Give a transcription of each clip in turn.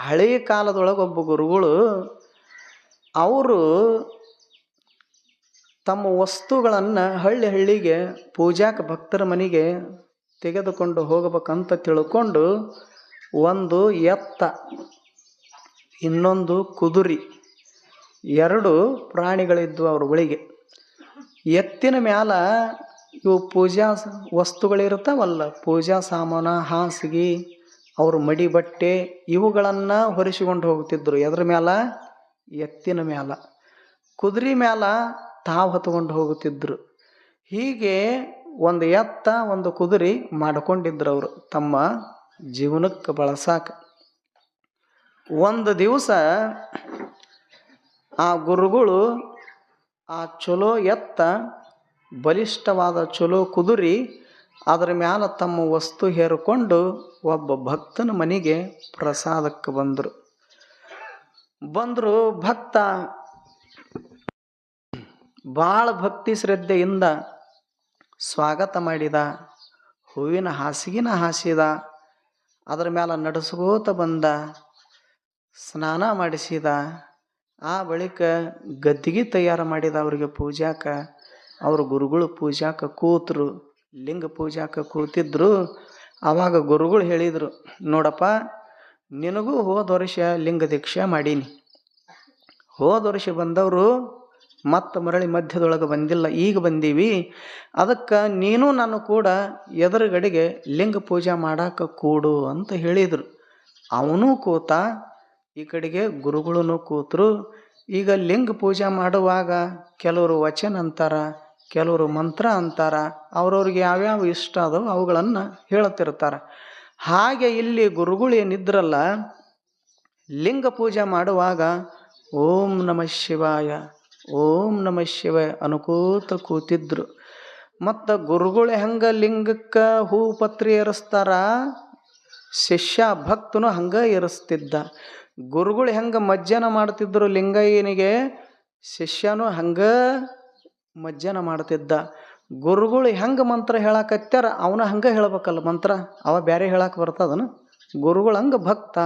ಹಳೆಯ ಕಾಲದೊಳಗೆ ಒಬ್ಬ ಗುರುಗಳು ಅವರು ತಮ್ಮ ವಸ್ತುಗಳನ್ನು ಹಳ್ಳಿ ಹಳ್ಳಿಗೆ ಪೂಜಾಕ ಭಕ್ತರ ಮನೆಗೆ ತೆಗೆದುಕೊಂಡು ಹೋಗಬೇಕಂತ ತಿಳ್ಕೊಂಡು ಒಂದು ಎತ್ತ, ಇನ್ನೊಂದು ಕುದುರಿ, ಎರಡು ಪ್ರಾಣಿಗಳಿದ್ವು ಅವ್ರ ಬಳಿಗೆ. ಎತ್ತಿನ ಮ್ಯಾಲ ಇವು ಪೂಜಾ ವಸ್ತುಗಳಿರ್ತಾವಲ್ಲ, ಪೂಜಾ ಸಾಮಾನ, ಹಾಸಿಗೆ ಅವ್ರ ಮಡಿ ಬಟ್ಟೆ ಇವುಗಳನ್ನು ಹೊರಿಸಿಕೊಂಡು ಹೋಗ್ತಿದ್ರು. ಎದ್ರ ಮ್ಯಾಲ? ಎತ್ತಿನ ಮ್ಯಾಲ. ಕುದುರೆ ಮ್ಯಾಲ ತಾವು ಹೊತ್ಕೊಂಡು ಹೋಗುತ್ತಿದ್ದರು ಹೀಗೆ ಒಂದು ಎತ್ತ, ಒಂದು ಕುದುರೆ ಮಾಡ್ಕೊಂಡಿದ್ರು ಅವರು ತಮ್ಮ ಜೀವನಕ್ಕೆ ಬಳಸಾಕ. ಒಂದು ದಿವಸ ಆ ಗುರುಗಳು ಆ ಚಲೋ ಎತ್ತ, ಬಲಿಷ್ಠವಾದ ಚಲೋ ಕುದುರೆ ಅದರ ಮ್ಯಾಲ ತಮ್ಮ ವಸ್ತು ಹೇರಿಕೊಂಡು ಒಬ್ಬ ಭಕ್ತನ ಮನೆಗೆ ಪ್ರಸಾದಕ್ಕೆ ಬಂದರು. ಬಂದರು ಭಕ್ತ ಭಾಳ ಭಕ್ತಿ ಶ್ರದ್ಧೆಯಿಂದ ಸ್ವಾಗತ ಮಾಡಿದ, ಹೂವಿನ ಹಾಸಿಗೆನ ಹಾಸಿದ, ಅದರ ಮ್ಯಾಲ ನಡೆಸ್ಕೋತ ಬಂದ, ಸ್ನಾನ ಮಾಡಿಸಿದ, ಆ ಬಳಿಕ ಗದ್ದಿಗೆ ತಯಾರು ಮಾಡಿದ ಅವರಿಗೆ ಪೂಜಾಕ, ಅವರು ಗುರುಗಳು ಪೂಜಾಕ ಕೂತರು. ಲಿಂಗ ಪೂಜಾಕ ಕೂತಿದ್ರು. ಆವಾಗ ಗುರುಗಳು ಹೇಳಿದರು, ನೋಡಪ್ಪ, ನಿನಗೂ ಹೋದ ವರ್ಷ ಲಿಂಗ ದೀಕ್ಷೆ ಮಾಡೀನಿ. ಹೋದ ವರ್ಷ ಬಂದವರು ಮತ್ತೆ ಮರಳಿ ಮಧ್ಯದೊಳಗೆ ಬಂದಿಲ್ಲ, ಈಗ ಬಂದೀವಿ. ಅದಕ್ಕೆ ನೀನು ನಾನು ಕೂಡ ಎದುರುಗಡೆಗೆ ಲಿಂಗ ಪೂಜೆ ಮಾಡಾಕ ಕೂಡು ಅಂತ ಹೇಳಿದರು. ಅವನು ಕೂತ, ಈ ಕಡೆಗೆ ಗುರುಗಳೂ ಕೂತರು. ಈಗ ಲಿಂಗ ಪೂಜೆ ಮಾಡುವಾಗ ಕೆಲವರು ವಚನ ಅಂತಾರ ಕೆಲವರು ಮಂತ್ರ ಅಂತಾರ, ಅವ್ರವ್ರಿಗೆ ಯಾವ್ಯಾವ ಇಷ್ಟ ಅದೋ ಅವುಗಳನ್ನು ಹೇಳ್ತಿರ್ತಾರೆ ಹಾಗೆ ಇಲ್ಲಿ ಗುರುಗಳು ಏನಿದ್ರಲ್ಲ ಲಿಂಗ ಪೂಜೆ ಮಾಡುವಾಗ ಓಂ ನಮಃ ಶಿವಾಯ, ಓಂ ನಮಃ ಶಿವಾಯ ಅನುಕೂತ ಕೂತಿದ್ರು. ಮತ್ತು ಗುರುಗಳು ಹೆಂಗೆ ಲಿಂಗಕ್ಕೆ ಹೂ ಪತ್ರಿ ಏರಿಸ್ತಾರ, ಶಿಷ್ಯ ಭಕ್ತನು ಹಂಗೆ ಏರಿಸ್ತಿದ್ದ. ಗುರುಗಳು ಹೆಂಗೆ ಮಜ್ಜನ ಮಾಡ್ತಿದ್ರು ಲಿಂಗಯ್ಯನಿಗೆ, ಶಿಷ್ಯನು ಹಂಗೆ ಮಜ್ಜನ ಮಾಡ್ತಿದ್ದ. ಗುರುಗಳು ಹೆಂಗೆ ಮಂತ್ರ ಹೇಳಕತ್ಯಾರ ಅವನ ಹಂಗೆ ಹೇಳ್ಬೇಕಲ್ಲ ಮಂತ್ರ. ಅವ ಬೇರೆ ಹೇಳಕ್ಕೆ ಬರ್ತದನು ಗುರುಗಳು ಹಂಗೆ ಭಕ್ತ.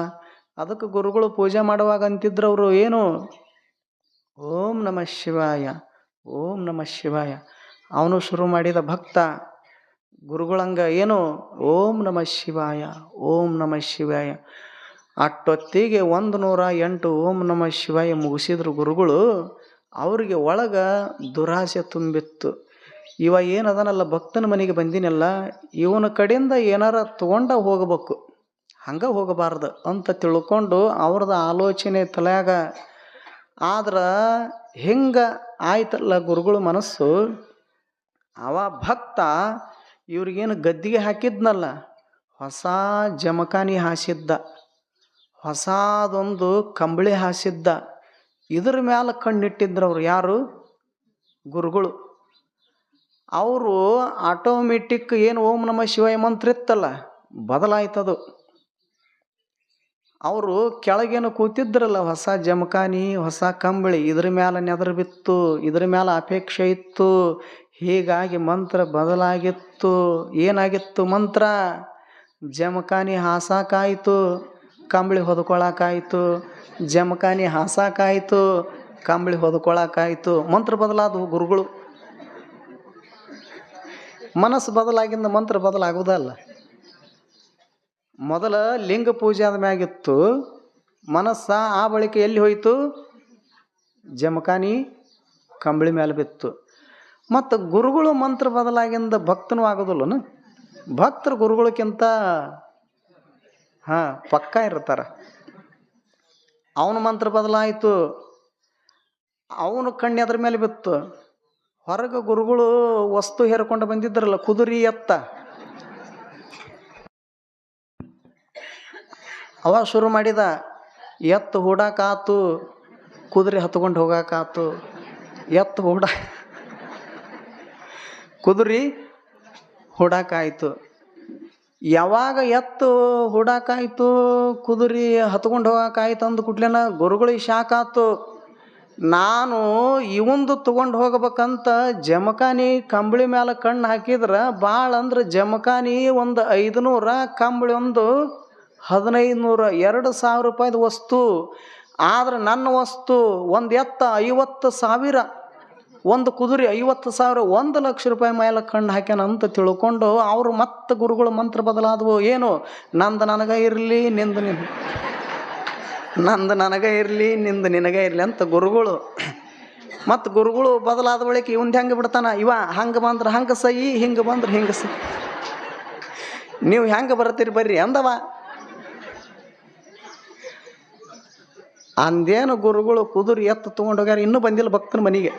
ಅದಕ್ಕೆ ಗುರುಗಳು ಪೂಜೆ ಮಾಡುವಾಗ ಅಂತಿದ್ರು ಅವರು ಏನು? ಓಂ ನಮಃ ಶಿವಾಯ, ಓಂ ನಮಃ ಶಿವಾಯ. ಅವನು ಶುರು ಮಾಡಿದ ಭಕ್ತ. ಗುರುಗಳಂಗ ಏನು? ಓಂ ನಮಃ ಶಿವಾಯ, ಓಂ ನಮಃ ಶಿವಾಯ. ಅಟ್ಟೊತ್ತಿಗೆ ಒಂದು ನೂರ ಎಂಟು ಓಂ ನಮಃ ಶಿವಾಯ ಮುಗಿಸಿದ್ರು ಗುರುಗಳು. ಅವ್ರಿಗೆ ಒಳಗೆ ದುರಾಸೆ ತುಂಬಿತ್ತು. ಇವ ಏನದನಲ್ಲ ಭಕ್ತನ ಮನೆಗೆ ಬಂದಿನಲ್ಲ, ಇವನ ಕಡೆಯಿಂದ ಏನಾರ ತಗೊಂಡ ಹೋಗಬೇಕು. ಹಂಗೆ ಹೋಗಬಾರ್ದು ಅಂತ ತಿಳ್ಕೊಂಡು ಅವ್ರದ್ದು ಆಲೋಚನೆ ತಲೆಯಾಗ ಆದ್ರೆ ಹಿಂಗೆ ಆಯ್ತಲ್ಲ ಗುರುಗಳ ಮನಸ್ಸು. ಅವ ಭಕ್ತ ಇವ್ರಿಗೇನು ಗದ್ದಿಗೆ ಹಾಕಿದ್ನಲ್ಲ, ಹೊಸ ಜಮಖಾನಿ ಹಾಸಿದ್ದ, ಹೊಸದೊಂದು ಕಂಬಳಿ ಹಾಸಿದ್ದ. ಇದ್ರ ಮ್ಯಾಲ ಕಣ್ಣಿಟ್ಟಿದ್ರು ಅವ್ರು ಯಾರು? ಗುರುಗಳು. ಅವರು ಆಟೋಮೆಟಿಕ್ ಏನು ಓಂ ನಮ ಶಿವಾಯ ಮಂತ್ರ ಇತ್ತಲ್ಲ, ಬದಲಾಯ್ತದು. ಅವರು ಕೆಳಗೇನು ಕೂತಿದ್ರಲ್ಲ, ಹೊಸ ಜಮಖಾನಿ, ಹೊಸ ಕಂಬಳಿ, ಇದ್ರ ಮ್ಯಾಲ ನೆದರ್ ಬಿತ್ತು, ಇದ್ರ ಮ್ಯಾಲ ಅಪೇಕ್ಷೆ ಇತ್ತು, ಹೀಗಾಗಿ ಮಂತ್ರ ಬದಲಾಗಿತ್ತು, ಏನಾಗಿತ್ತು ಮಂತ್ರ? ಜಮಖಾನಿ ಹಾಸಾಕಾಯಿತು. ಕಂಬಳಿ ಹೊದ್ಕೊಳಕ್ಕಾಯಿತು ಜಮಖಾನಿ ಹಾಸಾಕಾಯಿತು, ಕಂಬಳಿ ಹೊದ್ಕೊಳಕಾಯ್ತು. ಮಂತ್ರ ಬದಲಾದವು ಗುರುಗಳು. ಮನಸ್ಸು ಬದಲಾಗಿಂದ ಮಂತ್ರ ಬದಲಾಗುವುದಲ್ಲ. ಮೊದಲ ಲಿಂಗ ಪೂಜೆ ಆದ ಮ್ಯಾಗಿತ್ತು. ಮನಸ್ಸ ಆ ಬಳಿಕ ಎಲ್ಲಿ ಹೋಯಿತು? ಜಮಖಾನಿ ಕಂಬಳಿ ಮೇಲೆ ಬಿತ್ತು. ಮತ್ತು ಗುರುಗಳು ಮಂತ್ರ ಬದಲಾಗಿಂದ ಭಕ್ತನೂ ಆಗೋದಿಲ್ಲನು? ಭಕ್ತರು ಗುರುಗಳಕ್ಕಿಂತ ಹಾಂ, ಪಕ್ಕ ಇರ್ತಾರ. ಅವನ ಮಂತ್ರ ಬದಲಾಯಿತು. ಅವನು ಕಣ್ಣು ಅದ್ರ ಮೇಲೆ ಬಿತ್ತು. ಹೊರಗೆ ಗುರುಗಳು ವಸ್ತು ಹೇರ್ಕೊಂಡು ಬಂದಿದ್ರಲ್ಲ, ಕುದುರಿ ಎತ್ತ. ಅವ ಶುರು ಮಾಡಿದ, ಎತ್ತು ಹೂಡಾಕಾತು, ಕುದುರೆ ಹತ್ಕೊಂಡು ಹೋಗಾಕಾತು. ಎತ್ತು ಹೂಡ, ಕುದುರಿ ಹೂಡಾಕಾಯ್ತು. ಯಾವಾಗ ಎತ್ತು ಹುಡಾಕಾಯ್ತು, ಕುದುರಿ ಹತ್ಕೊಂಡು ಹೋಗಾಕಾಯ್ತು ಅಂದ ಕೂಡ್ಲೇನ ಗುರುಗಳಿಗೆ ಶಾಕ್ ನಾನು ಇವಂದು ತೊಗೊಂಡು ಹೋಗ್ಬೇಕಂತ ಜಮಖಾನಿ ಕಂಬಳಿ ಮೇಲೆ ಕಣ್ಣು ಹಾಕಿದ್ರೆ ಭಾಳ ಅಂದ್ರೆ ಜಮಖಾನಿ ಒಂದು ಐದುನೂರ, ಕಂಬಳಿ ಒಂದು ಹದಿನೈದು ನೂರ ಎರಡು ಸಾವಿರ ರೂಪಾಯಿದು ವಸ್ತು. ಆದ್ರೆ ನನ್ನ ವಸ್ತು ಒಂದು ಎತ್ತ ಐವತ್ತು ಸಾವಿರ. ಒಂದು ಕುದುರೆ ಐವತ್ತು ಸಾವಿರ, ಒಂದು ಲಕ್ಷ ರೂಪಾಯಿ ಮೇಲೆ ಕಂಡು ಹಾಕ್ಯಾನ ಅಂತ ತಿಳ್ಕೊಂಡು ಅವರು ಮತ್ತೆ ಗುರುಗಳು ಮಂತ್ರ ಬದಲಾದವು, ಏನು? ನಂದು ನನಗೆ ಇರಲಿ, ನಿಂದು ನಿನ್ ನಂದು ನನಗೆ ಇರಲಿ, ನಿಂದು ನಿನಗೆ ಇರಲಿ ಅಂತ ಗುರುಗಳು. ಮತ್ತು ಗುರುಗಳು ಬದಲಾದ ಬಳಿಕ ಇವಂದು ಹೆಂಗೆ ಬಿಡ್ತಾನ? ಇವ ಹಂಗೆ ಬಂದ್ರೆ ಹಂಗೆ ಸಹಿ ಹಿಂಗೆ ಬಂದ್ರೆ ಹಿಂಗೆ ಸಹಿ ನೀವು ಹೆಂಗೆ ಬರ್ತೀರಿ ಬರ್ರಿ ಅಂದವ. ಅಂದೇನು ಗುರುಗಳು ಕುದುರೆ ಎತ್ತು ತೊಗೊಂಡೋಗ್ಯಾರ ಇನ್ನೂ ಬಂದಿಲ್ಲ ಭಕ್ತನ ಮನೆಗೆ.